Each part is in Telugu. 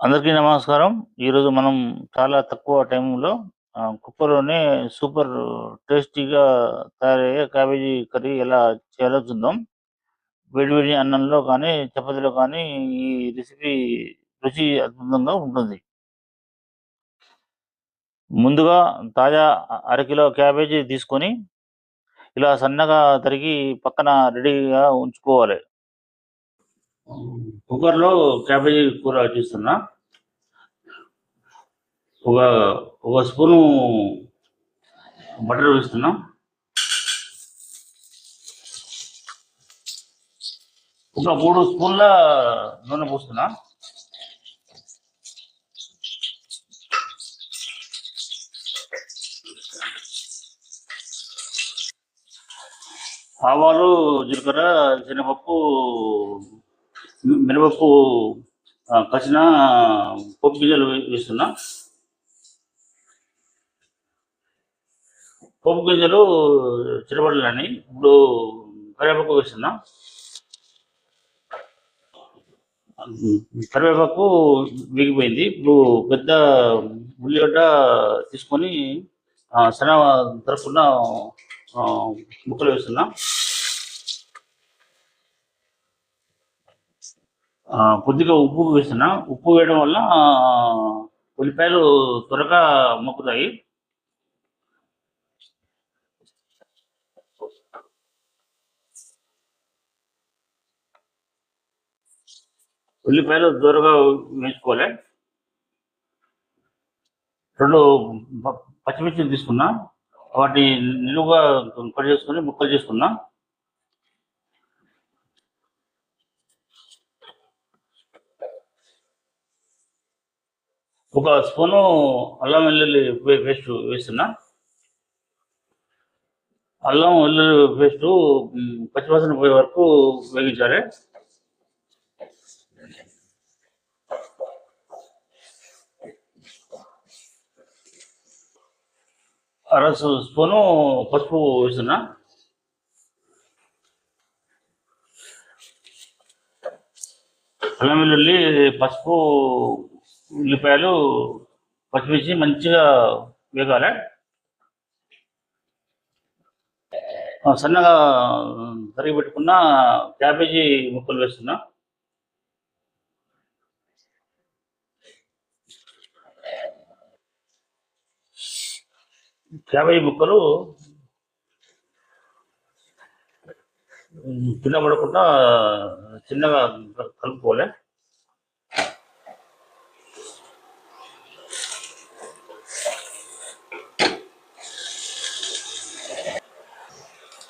అందరికీ నమస్కారం. ఈరోజు మనం చాలా తక్కువ టైంలో కుక్కర్‌లోనే సూపర్ టేస్టీగా తయారయ్యే క్యాబేజీ కర్రీ ఎలా చేయాలో చూద్దాం. వేడివేడి అన్నంలో కానీ, చపాతీలో కానీ ఈ రెసిపీ రుచి అద్భుతంగా ఉంటుంది. ముందుగా తాజా అరకిలో క్యాబేజీ తీసుకొని, ఇలా సన్నగా తరిగి పక్కన రెడీగా ఉంచుకోవాలి. కుక్కర్‌లో క్యాబేజీ కూర చేస్తున్నా. ఒక ఒక స్పూను బటర్ వేస్తున్నా. ఒక మూడు స్పూన్ల నూనె పోస్తున్నా. ఆవాలు, జీలకర్ర, శనగపప్పు, మినపప్పు కసిన పోపు గింజలు వేస్తున్నా. పోపు గింజలు చిటపటలని ఇప్పుడు కరివేపాకు వేస్తున్నా. కరివేపాకు విగిపోయింది ఇప్పుడు పెద్ద ఉల్లిగడ్డ తీసుకొని ఆహ్, తరపున ముక్కలు వేస్తున్నా. కొద్దిగా ఉప్పు వేసిన ఉప్పు వేయడం వల్ల ఉల్లిపాయలు త్వరగా మొక్కుతాయి ఉల్లిపాయలు దోరగా వేయించుకోవాలి. 2 ప పచ్చిమిర్చిలు తీసుకున్నా. వాటిని నిలువుగా కట్ చేసుకొని ముక్కలు చేసుకున్నా. ఒక స్పూను అల్లం వెల్లుల్లి పేస్ట్ వేస్తున్నా. అల్లం వెల్లుల్లి పేస్టు హ్మ్, పచ్చివాసన పోయే వరకు వేగించాలి. అరసు స్పూను పసుపు వేస్తున్నా. అల్లం వెల్లుల్లి, పసుపు, ఉల్లిపాయలు, పచ్చిమిర్చి మంచిగా వేగాలి. సన్నగా తరిగి పెట్టుకున్న క్యాబేజీ ముక్కలు వేస్తున్నా. క్యాబేజీ ముక్కలు హ్మ్, కింద పడకుండా చిన్నగా కలుపుకోలే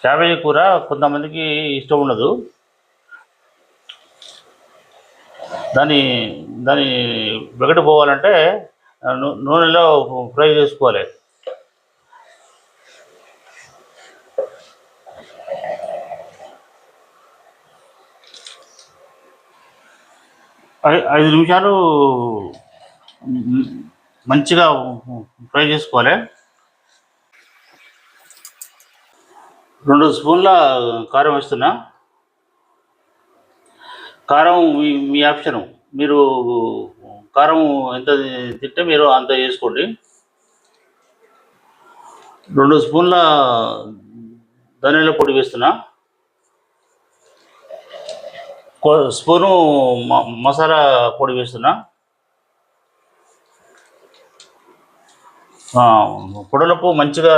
కలుపుకోవాలి. క్యాబేజీ కూర కొంతమందికి ఇష్టం ఉండదు. దాన్ని దాన్ని వెగటు పోవాలంటే నూనెలో ఫ్రై చేసుకోవాలి. ఐ 5 నిమిషాలు మంచిగా ఫ్రై చేసుకోవాలి. రెండు స్పూన్ల కారం వేస్తున్నా. కారం మీ మీ ఆప్షను. మీరు కారం ఎంత తింటే మీరు అంత వేసుకోండి రెండు స్పూన్ల ధనియాల పొడి వేస్తున్నా. స్పూను మ మసాలా పొడి వేస్తున్నా. పొడలకు మంచిగా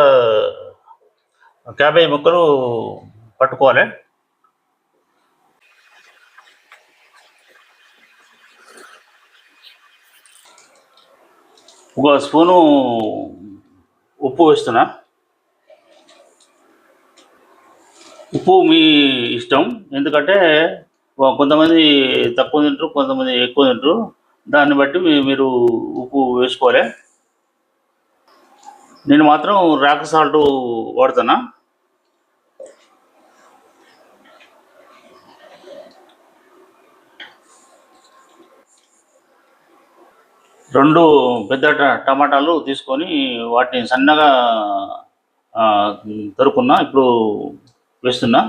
క్యాబేజీ ముక్కలు పట్టుకోవాలి. ఒక స్పూను ఉప్పు వేస్తున్నా. ఉప్పు మీ ఇష్టం. ఎందుకంటే కొంతమంది తక్కువ తింటారు కొంతమంది ఎక్కువ తింటారు దాన్ని బట్టి మీరు ఉప్పు వేసుకోవాలి. నేను మాత్రం రాక్ సాల్ట్ వాడుతున్నా. రెండు పెద్ద టమాటాలు తీసుకొని వాటిని సన్నగా తరుకున్నా ఇప్పుడు వేస్తున్నా.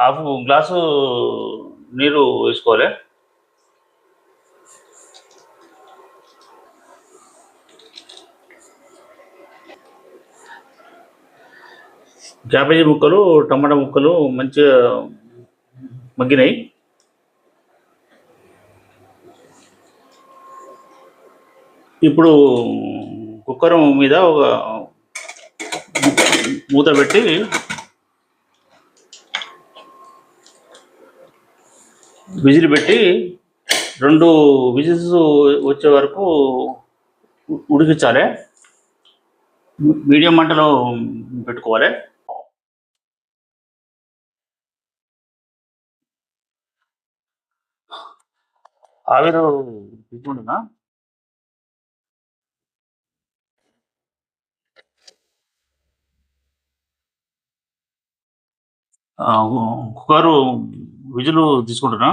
హాఫ్ గ్లాసు నీరు వేసుకోవాలి. క్యాబేజీ ముక్కలు టమాటా ముక్కలు మంచిగా మగ్గినాయి. ఇప్పుడు కుక్కర్ మీద ఒక మూత పెట్టి విజిల్ పెట్టి రెండు విజిల్స్ వచ్చే వరకు ఉడికించాలి. మీడియం మంటలో పెట్టుకోవాలి. ఆవిరు తీసుకుంటున్నా కుక్కరు విజులు తీసుకుంటున్నా.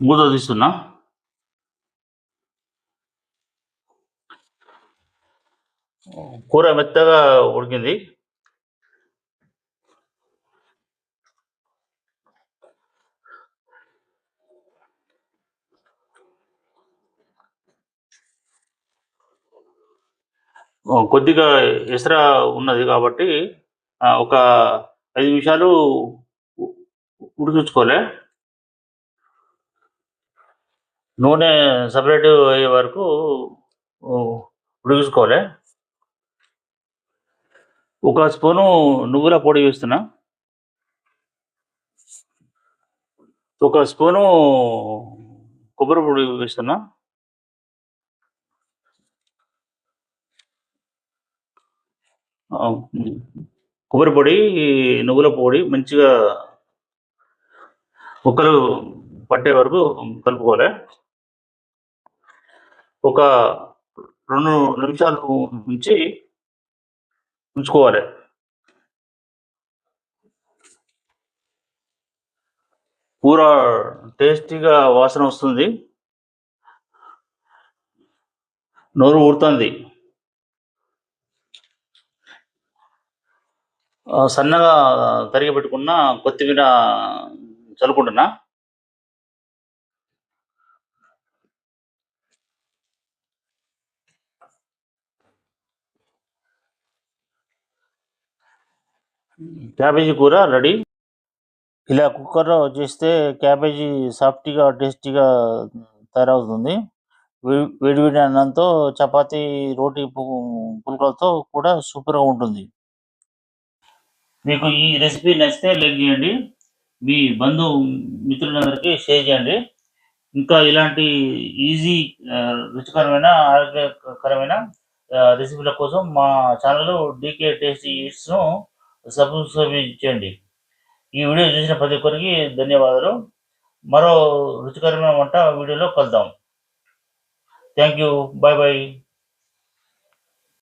మూత తీస్తున్నా. కూర మెత్తగా ఉడికింది. కొద్దిగా ఎసరా ఉన్నది కాబట్టి ఒక ఐదు నిమిషాలు ఉడికించుకోలే. నూనె సపరేట్ అయ్యే వరకు ఉడికించుకోలే. ఒక స్పూను నువ్వుల పొడి వేస్తున్నా. ఒక స్పూను కొబ్బరి పొడి వేస్తున్నా. కొబ్బరి పొడి నువ్వుల పొడి మంచిగా ముక్కలు పట్టే వరకు కలుపుకోవాలి. ఒక రెండు నిమిషాలు ఉంచి ఉంచుకోవాలి. కూర టేస్టీగా వాసన వస్తుంది. నోరు ఊరుతుంది. సన్నగా తరిగి పెట్టుకున్న కొత్తిమీర చల్లుకుంటున్నా. క్యాబేజీ కూర రెడీ. ఇలా కుక్కర్లో చేస్తే క్యాబేజీ సాఫ్ట్గా టేస్టీగా తయారవుతుంది. వే- వేడివేడి అన్నంతో చపాతీ రోటీ పు- పుల్కాలతో కూడా సూపర్గా ఉంటుంది. మీకు ఈ రెసిపీ నచ్చితే లైక్ చేయండి. మీ బంధు మిత్రులందరికీ షేర్ చేయండి. ఇంకా ఇలాంటి ఈజీ రుచికరమైన ఆరోగ్యకరమైన రెసిపీల కోసం మా ఛానల్ డీకే టేస్టీ ఈట్స్ను సబ్స్క్రైబ్ చేయండి. ఈ వీడియో చూసిన ప్రతి ఒక్కరికి ధన్యవాదాలు. మరో రుచికరమైన వంట వీడియోలో కలుద్దాం. Thank you bye bye